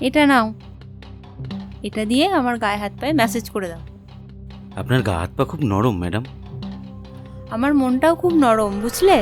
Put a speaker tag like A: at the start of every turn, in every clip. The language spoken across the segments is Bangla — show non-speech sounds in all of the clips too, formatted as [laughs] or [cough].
A: এটা নাও। এটা দিয়ে আমার গায়ে হাত পায়ে মেসেজ করে দাও।
B: আপনার গা হাত পা খুব নরম ম্যাডাম
A: আমার মনটাও খুব নরম বুঝলে?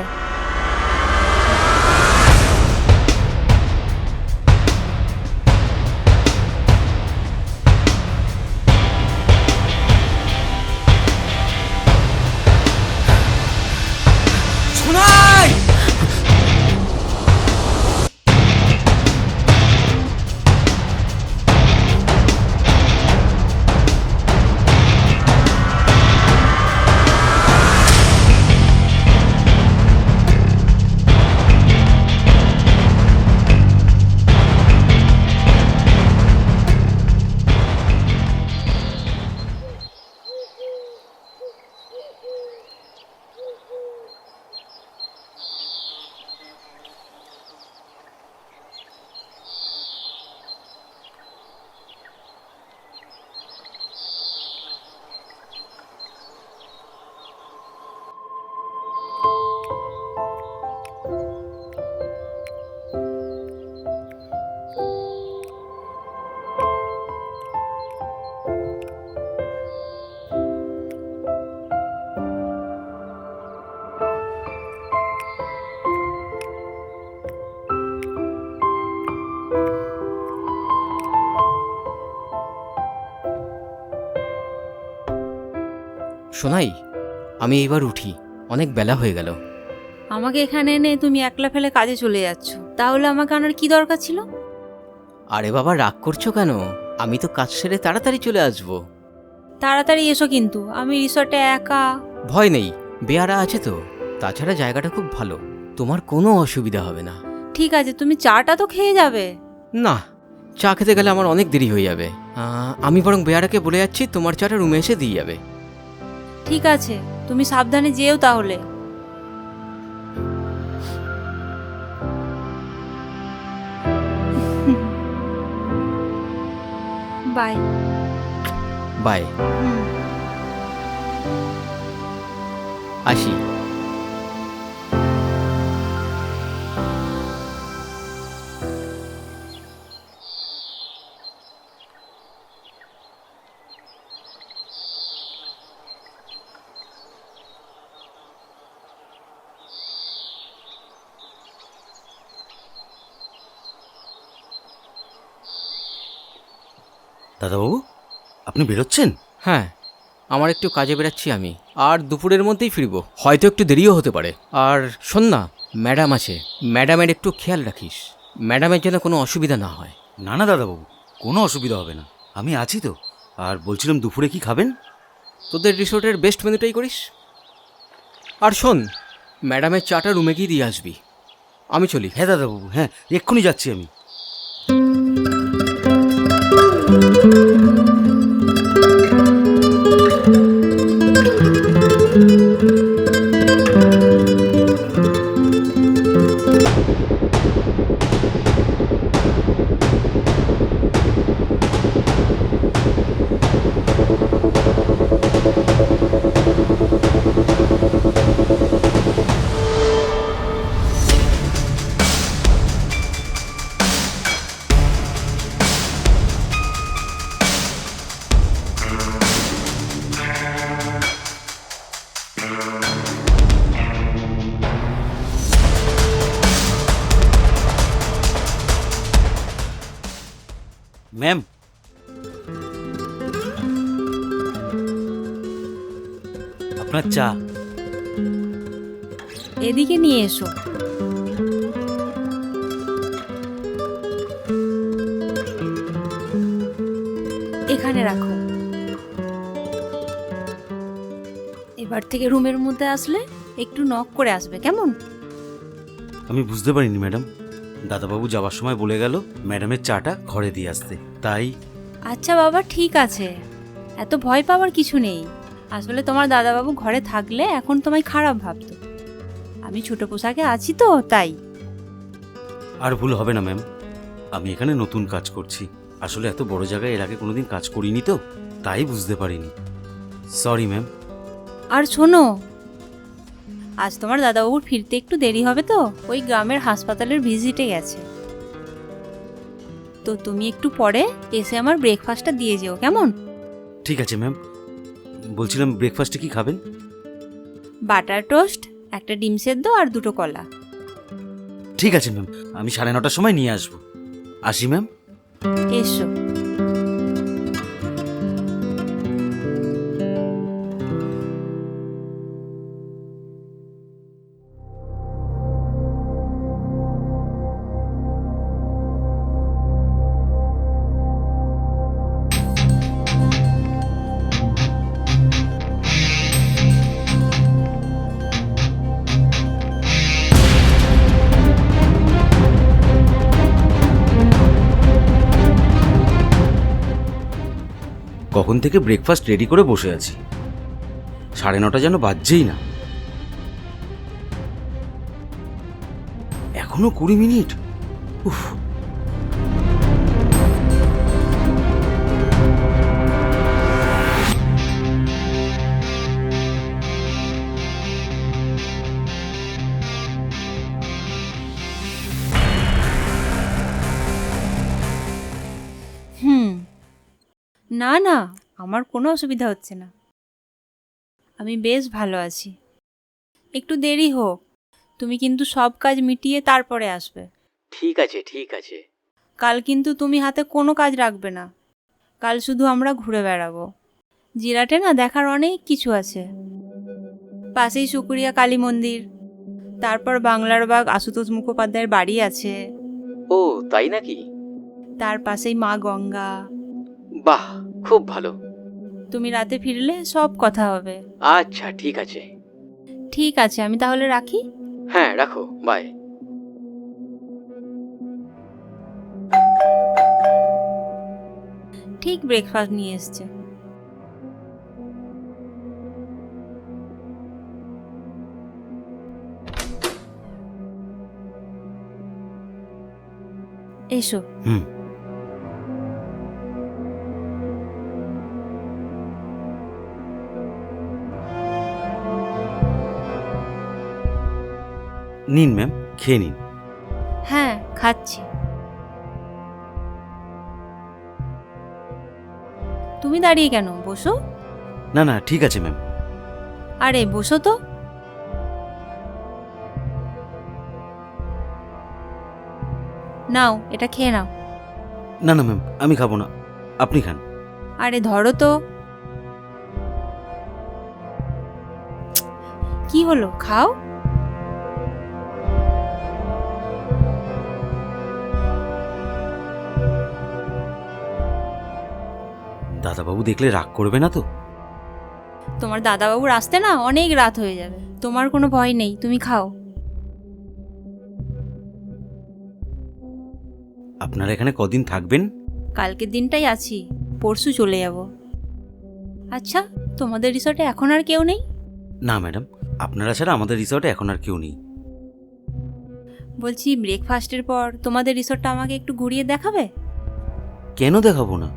B: শোনাই
C: আমি এবার উঠি অনেক বেলা হয়ে গেল।
A: আমাকে এখানে এনে তুমি একলা ফেলে কাজে চলে যাচ্ছ। তাহলে আমাকে আনার কি দরকার ছিল?
C: আরে বাবা রাগ করছ কেন? আমি তো কাজ সেরে তাড়াতাড়ি চলে আসব।
A: তাড়াতাড়ি এসো কিন্তু আমি রিসর্টে একা।
C: ভয় নেই বেয়ারা আছে তো। তাছাড়া জায়গাটা খুব ভালো তোমার কোনো অসুবিধা হবে না।
A: ঠিক আছে তুমি চাটা তো খেয়ে যাবে।
C: না চা খেতে গেলে আমার অনেক দেরি হয়ে যাবে। আমি বরং বেয়ারাকে বলে যাচ্ছি তোমার চাটা রুমে এসে দিয়ে যাবে।
A: ঠিক আছে তুমি সাবধানে যেও তাহলে। বাই।
C: বাই।
A: হুম।
C: আসি।
B: দাদাবাবু আপনি বেরোচ্ছেন?
C: হ্যাঁ আমার একটু কাজে বেরাচ্ছি আমি। আর দুপুরের মধ্যেই ফিরবো। হয়তো একটু দেরিও হতে পারে। আর শোন না ম্যাডাম আছে। ম্যাডামের একটু খেয়াল রাখিস। ম্যাডামের যেন কোনো অসুবিধা না হয়।
B: না না দাদাবাবু কোনো অসুবিধা হবে না। আমি আছি তো। আর বলছিলাম দুপুরে কি খাবেন?
C: তোদের রিসোর্টের বেস্ট মেনুটাই করিস। আর শোন ম্যাডামের চাটা রুমে গিয়ে দিয়ে আসবি। আমি চলি।
B: হ্যাঁ দাদাবাবু হ্যাঁ এক্ষুনি যাচ্ছি আমি। ম্যাম
A: এদিকে নিয়ে এসো। এখানে রাখো। এবার থেকে রুমের মধ্যে আসলে একটু নক করে আসবে কেমন?
B: আমি বুঝতে পারিনি ম্যাডাম। দাদাবাবু যাওয়ার সময় বলে গেল ম্যাডামের চাটা ঘরে দিয়ে আসতে। তাই
A: আচ্ছা বাবা ঠিক আছে। এত ভয় পাওয়ার কিছু নেই। আসলে তোমার দাদাবাবু ঘরে থাকলে এখন তোমায় খারাপ ভাবতো। আমি ছোট পোশাকে আছি তো তাই।
B: আর ভুল হবে না ম্যাম। আমি এখানে নতুন কাজ করছি। আসলে এত বড় জায়গায় এর আগে কোনোদিন কাজ করিনি তো তাই বুঝতে পারিনি। Sorry ma'am.
A: আর শোনো আজ তোমার দাদাবাবুর ফিরতে একটু দেরি হবে তো ওই গ্রামের হাসপাতালের ভিজিটে গেছে। তো তুমি একটু পরে এসে আমার ব্রেকফাস্টটা দিয়ে যেও কেমন?
B: ঠিক আছে ম্যাম। বলছিলাম ব্রেকফাস্টে কি খাবেন?
A: বাটার টোস্ট একটা ডিম সেদ্ধ আর দুটো কলা।
B: ঠিক আছে ম্যাম আমি সাড়ে নটার সময় নিয়ে আসব। আসি ম্যাম।
A: এসো।
B: থেকে ব্রেকফাস্ট রেডি করে বসে আছি। সাড়ে নটা যেন বাজছেই না। এখনও কুড়ি মিনিট? উফ।
A: না না। আমার কোনো অসুবিধা হচ্ছে না। আমি বেশ ভালো আছি। একটু দেরি হোক তুমি কিন্তু সব কাজ মিটিয়ে তারপরে আসবে।
C: ঠিক আছে ঠিক আছে।
A: কাল কিন্তু তুমি হাতে কোনো কাজ রাখবে না। কাল শুধু আমরা ঘুরে বেড়াবো। জিরাটে না দেখার অনেক কিছু আছে। পাশেই সুকুরিয়া কালী মন্দির। তারপর বাংলার বাগ আশুতোষ মুখোপাধ্যায়ের বাড়ি আছে।
C: ও তাই নাকি?
A: তার পাশেই মা গঙ্গা।
C: বাহ খুব ভালো।
A: তুমি রাতে ফিরলে সব কথা হবে।
C: আচ্ছা ঠিক আছে।
A: ঠিক আছে আমি তাহলে রাখি?
C: হ্যাঁ রাখো বাই
A: ঠিক ব্রেকফাস্ট নিয়ে এসছে। এসো।
B: হুম। নিন ম্যাম খেয়ে নিন।
A: হ্যাঁ খাচ্ছি। তুমি দাঁড়িয়ে কেন? বসো।
B: না না ঠিক আছে ম্যাম।
A: আরে বসো তো। নাও এটা খেয়ে নাও।
B: না না ম্যাম আমি খাব না। আপনি খান।
A: আরে ধরো তো। কি হলো? খাও।
B: দাদাবাবু দেখলে রাগ করবে না তো?
A: তোমার দাদাবাবুর আসতে না অনেক রাত হয়ে যাবে। তোমার কোনো ভয় নেই তুমি খাও।
B: আপনারা এখানে কদিন থাকবেন?
A: কালকের দিনটাই আছি পরশু চলে যাব। আচ্ছা তোমাদের রিসর্টে এখন আর কেউ নেই?
B: না ম্যাডাম আপনারা ছাড়া আমাদের রিসর্টে এখন আর কেউ নেই।
A: বলছি ব্রেকফাস্টের পর তোমাদের রিসর্টটা আমাকে একটু ঘুরিয়ে দেখাবে?
B: কেন দেখাবো না?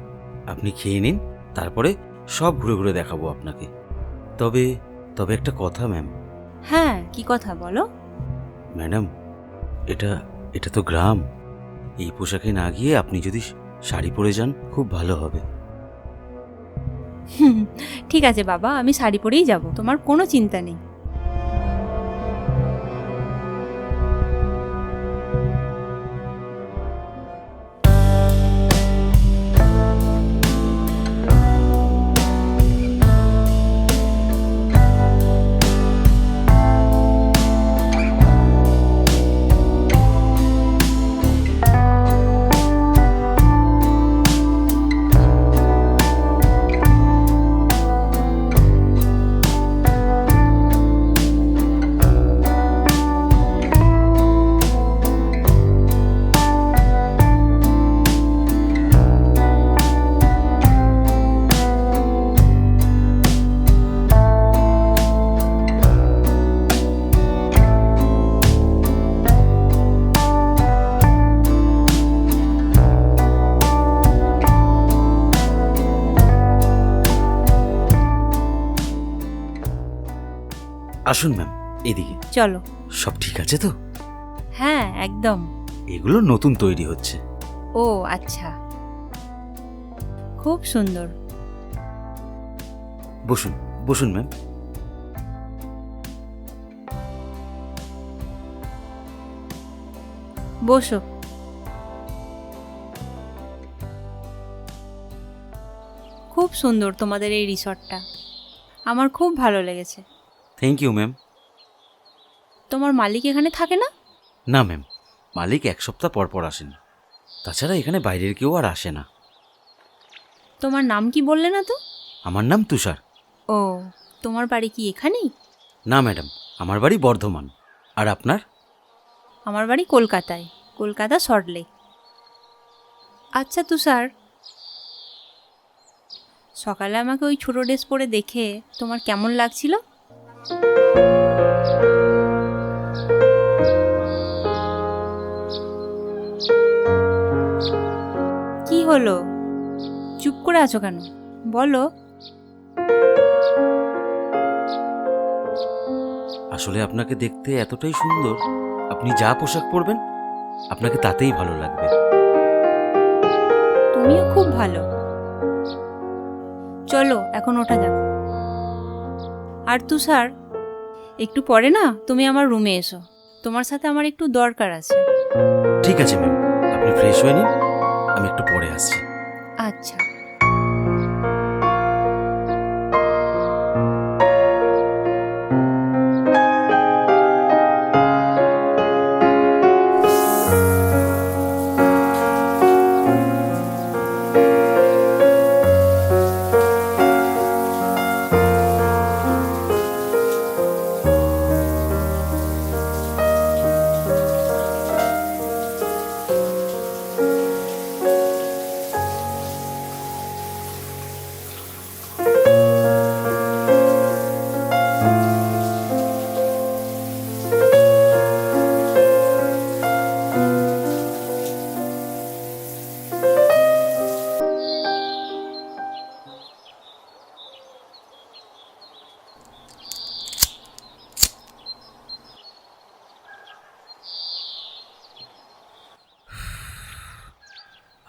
B: আপনি খেয়ে নিন। তারপরে সব ঘুরে ঘুরে দেখাবো আপনাকে। তবে তবে একটা কথা ম্যাম।
A: হ্যাঁ কি কথা বলো?
B: ম্যাডাম এটা এটা তো গ্রাম। এই পোশাকে না গিয়ে আপনি যদি শাড়ি পরে যান খুব ভালো হবে।
A: ঠিক আছে বাবা আমি শাড়ি পরেই যাব তোমার কোনো চিন্তা নেই।
B: আসুন ম্যাম এদিকে।
A: চলো।
B: সব ঠিক আছে তো?
A: হ্যাঁ একদম।
B: এগুলো নতুন তৈরি হচ্ছে।
A: ও আচ্ছা। খুব সুন্দর।
B: বসুন বসুন ম্যাম।
A: বসো। খুব সুন্দর তোমাদের এই রিসর্টটা। আমার খুব ভালো লেগেছে।
B: থ্যাংক ইউ ম্যাম
A: তোমার মালিক এখানে থাকে না?
B: না ম্যাম মালিক এক সপ্তাহ পর পর আসেন। তাছাড়া এখানে বাইরের কেউ আর আসে না।
A: তোমার নাম কি বললে না তো?
B: আমার নাম তুষার।
A: ও তোমার বাড়ি কি এখানেই?
B: না ম্যাডাম আমার বাড়ি বর্ধমান। আর আপনার?
A: আমার বাড়ি কলকাতায়। কলকাতা সল্টলেক আচ্ছা তুষার। সকালে আমাকে ওই ছোটো ড্রেস পরে দেখে তোমার কেমন লাগছিল? কি হলো? চুপ করে আছো কেন? বলো।
B: আসলে আপনাকে দেখতে এতটাই সুন্দর। আপনি যা পোশাক পরবেন আপনাকে তাতেই ভালো লাগবে।
A: তুমিও খুব ভালো। চলো এখন ওঠা যাক আর তুষার একটু পরে না তুমি আমার রুমে এসো। তোমার সাথে আমার একটু দরকার আছে।
B: ঠিক আছে ম্যাম আপনি ফ্রেশ হয়ে নিন আমি একটু পরে আসছি।
A: আচ্ছা।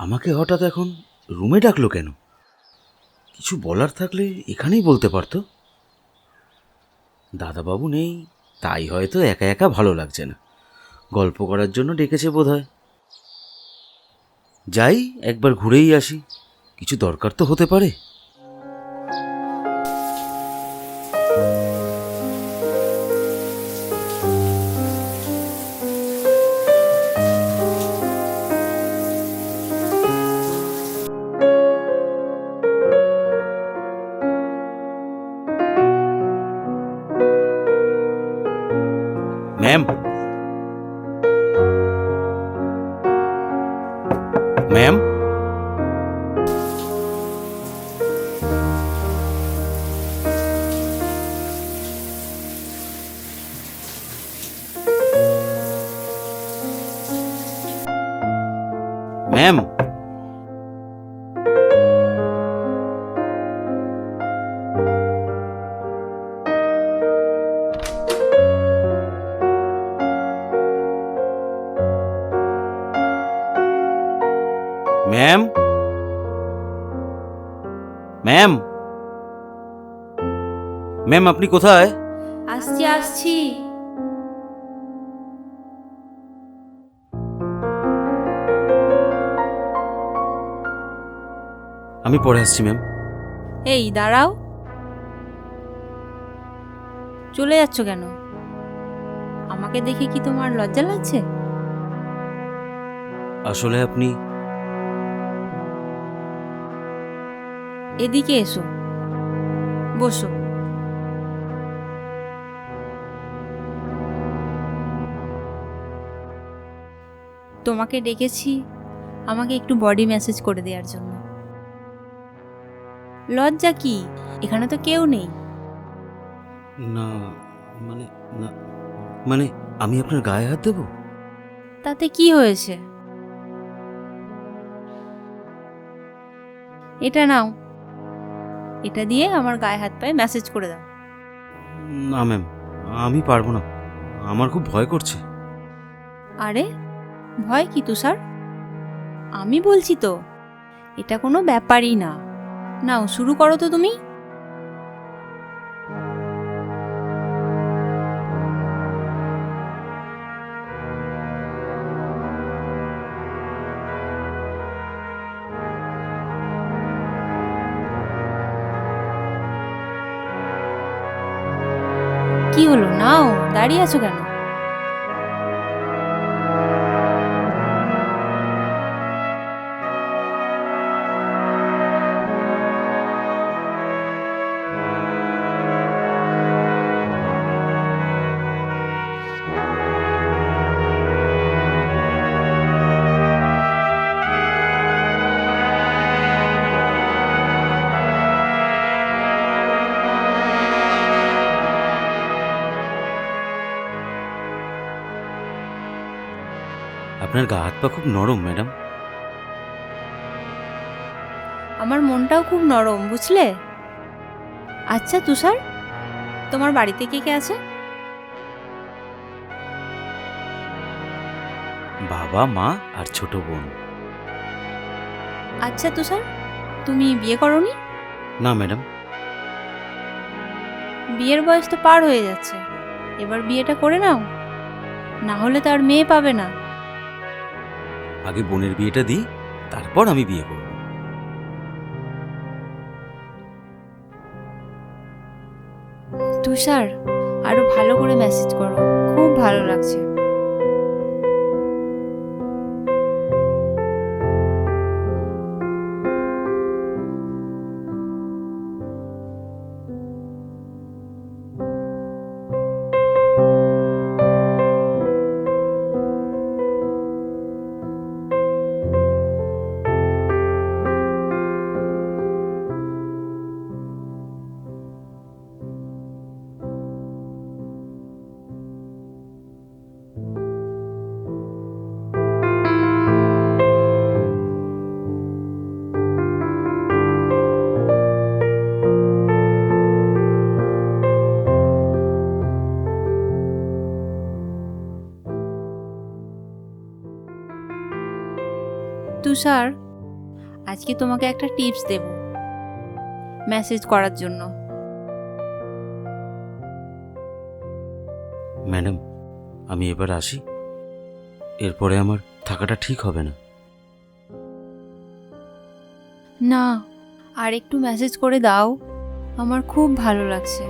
B: আমাকে হঠাৎ এখন রুমে ডাকলো কেন? কিছু বলার থাকলে এখানেই বলতে পারতো। দাদাবাবু নেই, তাই হয়তো একা একা ভালো লাগছে না। গল্প করার জন্য ডেকেছে বোধ হয় যাই, একবার ঘুরেই আসি। কিছু দরকার তো হতে পারে। ম্যাম। ম্যাম। ম্যাম। ম্যাম আপনি কোথায়?
A: আসছি আসছি।
B: আমি পরে আসছি ম্যাম।
A: এই দাঁড়াও। চলে যাচ্ছ কেন? আমাকে দেখে কি তোমার লজ্জা লাগছে?
B: আসলে আপনি
A: এদিকে এসো। বসো। তোমাকে ডেকেছি আমাকে একটু বডি ম্যাসেজ করে দেওয়ার জন্য। লজ্জা কি? এখানে তো কেউ নেই।
B: না মানে না মানে আমি আপনার গায়ে হাত দেবো?
A: তাতে কি হয়েছে? এটা নাও। এটা দিয়ে আমার গায়ে হাত পায়ে মেসেজ করে দাও।
B: না ম্যাম আমি পারব না। আমার খুব ভয় করছে।
A: আরে ভয় কি তুষার? আমি বলছি তো এটা কোনো ব্যাপারই না। নাও শুরু করো তো তুমি। কি হলো? নাও দাঁড়িয়ে আছো কেন?
B: আপনার গা হাত পা খুব নরম ম্যাডাম।
A: আমার মনটাও খুব নরম বুঝলে? আচ্ছা তুষার তোমার বাড়িতে কে কে আছে?
B: বাবা মা আর ছোট বোন।
A: আচ্ছা তুষার তুমি বিয়ে করনি?
B: না ম্যাডাম।
A: বিয়ের বয়স তো পার হয়ে যাচ্ছে। এবার বিয়েটা করে নাও। না হলে তো আর মেয়ে পাবে না।
B: আগে বোনের বিয়েটা দিই, তারপর আমি বিয়ে করব।
A: তুষার, আরও ভালো করে মেসেজ করো। খুব ভালো লাগছে। তুষার আজকে তোমাকে একটা টিপস দেব মেসেজ করার জন্য।
B: ম্যাডাম আমি এবার আসি। এরপরে আমার থাকাটা ঠিক হবে না।
A: না আর একটু মেসেজ করে দাও। আমার খুব ভালো লাগছে।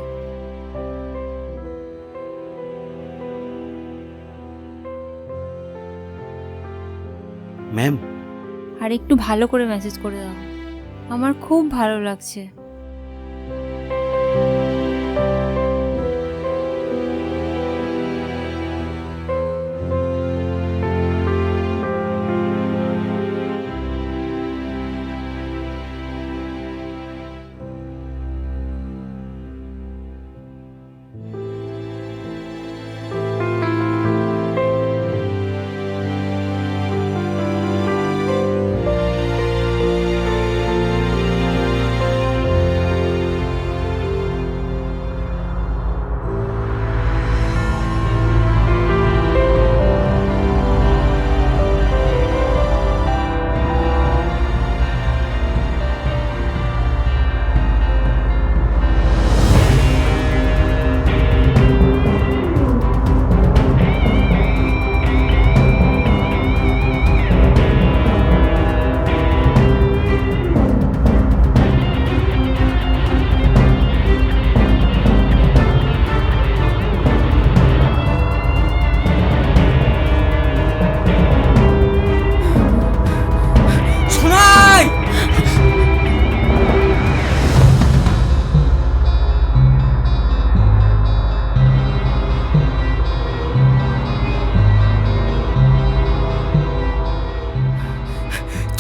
B: ম্যাম
A: আর একটু ভালো করে মেসেজ করে দাও। আমার খুব ভালো লাগছে।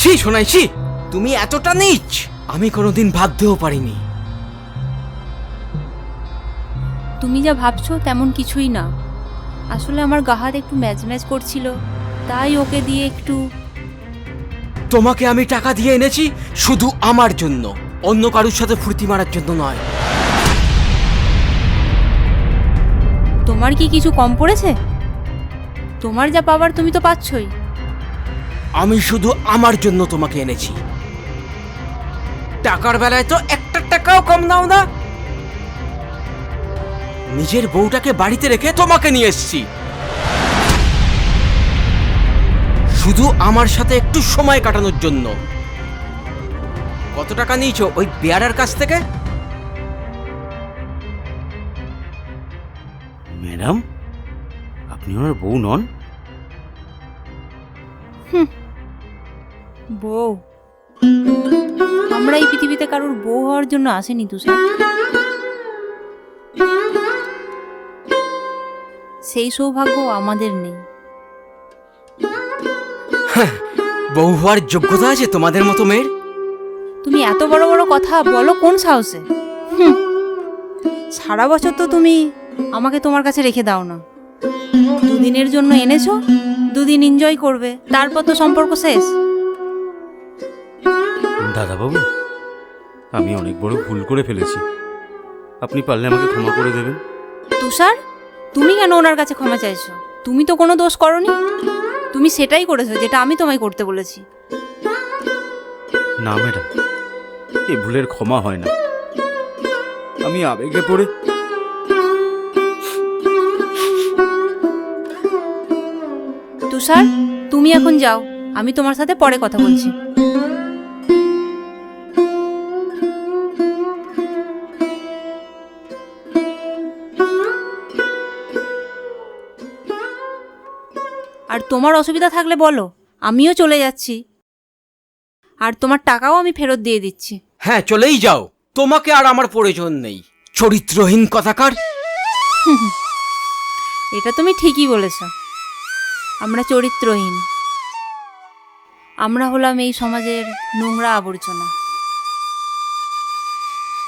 C: ছি শোনাই ছি। তুমি এতটা নিচ আমি কোনোদিন ভাবতেও পারিনি।
A: তুমি যা ভাবছ তেমন কিছুই না। আসলে আমার গা হাত একটু ম্যাচ ম্যাচ করছিল তাই ওকে দিয়ে একটু
C: তোমাকে আমি টাকা দিয়ে এনেছি শুধু আমার জন্য অন্য কারুর সাথে ফুর্তি মারার জন্য নয়।
A: তোমার কি কিছু কম পড়েছে? তোমার যা পাবার তুমি তো পাচ্ছই।
C: আমি শুধু আমার জন্য তোমাকে এনেছি। টাকার বেলায় তো একটা টাকাও কম নাও না। নিজের বউটাকে বাড়িতে রেখে তোমাকে নিয়ে এসেছি। শুধু আমার সাথে একটু সময় কাটানোর জন্য। কত টাকা নিয়েছো ওই বেয়ারার কাছ থেকে?
B: ম্যাডাম আপনি ওনার বউ নন?
A: বউ। আমরা এই পৃথিবীতে কারোর বউ হওয়ার জন্য আসেনি তুষার সেই সৌভাগ্য আমাদের নেই।
C: বউ হওয়ার যোগ্যতা আছে তোমাদের মতো মেয়ের?
A: তুমি এত বড় বড় কথা বলো কোন সাহসে? সারা বছর তো তুমি আমাকে তোমার কাছে রেখে দাও না। দুদিনের জন্য এনেছো দুদিন এনজয় করবে তারপর তো সম্পর্ক শেষ।
B: দাদাবাবু আমি অনেক বড় ভুল করে ফেলেছি। আপনি পারলে আমাকে ক্ষমা করে দেবেন।
A: তুষার তুমি কেন ওনার কাছে ক্ষমা চাইছো? তুমি তো কোনো দোষ করনি। তুমি সেটাই করেছ যেটা আমি তোমায় করতে বলেছি।
B: না ম্যাডাম এই ভুলের ক্ষমা হয় না। আমি আবেগে পড়ে
A: তুষার তুমি এখন যাও। আমি তোমার সাথে পরে কথা বলছি। আর তোমার অসুবিধা থাকলে বলো আমিও চলে যাচ্ছি। আর তোমার টাকাও আমি ফেরত দিয়ে দিচ্ছি।
C: হ্যাঁ চলেই যাও। তোমাকে আর আমার প্রয়োজন নেই। চরিত্রহীন কথাকার। [laughs]
A: এটা তুমি ঠিকই বলেছ। আমরা চরিত্রহীন। আমরা হলাম এই সমাজের নোংরা আবর্জনা।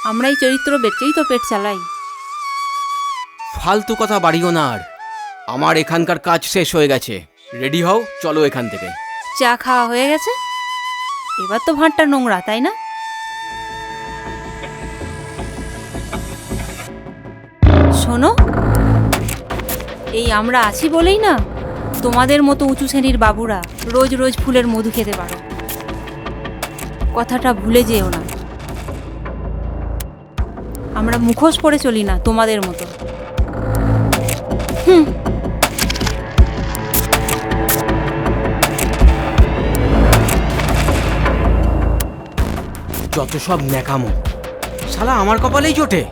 A: আমরা এই চরিত্র বেচেই তো পেট চালাই।
C: ফালতু কথা বাড়িও না আর। আমার এখানকার কাজ শেষ হয়ে গেছে। রেডি হও, চলো এখান থেকে।
A: চা খাওয়া হয়ে গেছে? এবার তো ভাঁটটা নোংরা, তাই না? শোনো, এই আমরা আছি বলেই না, তোমাদের মতো উঁচু শ্রেণির বাবুরা রোজ রোজ ফুলের মধু খেতে পারো। কথাটা ভুলে যেও না। আমরা মুখোশ পরে চলি না তোমাদের মতো।
C: যত সব ন্যাকামো। শালা আমার কপালেই জোটে।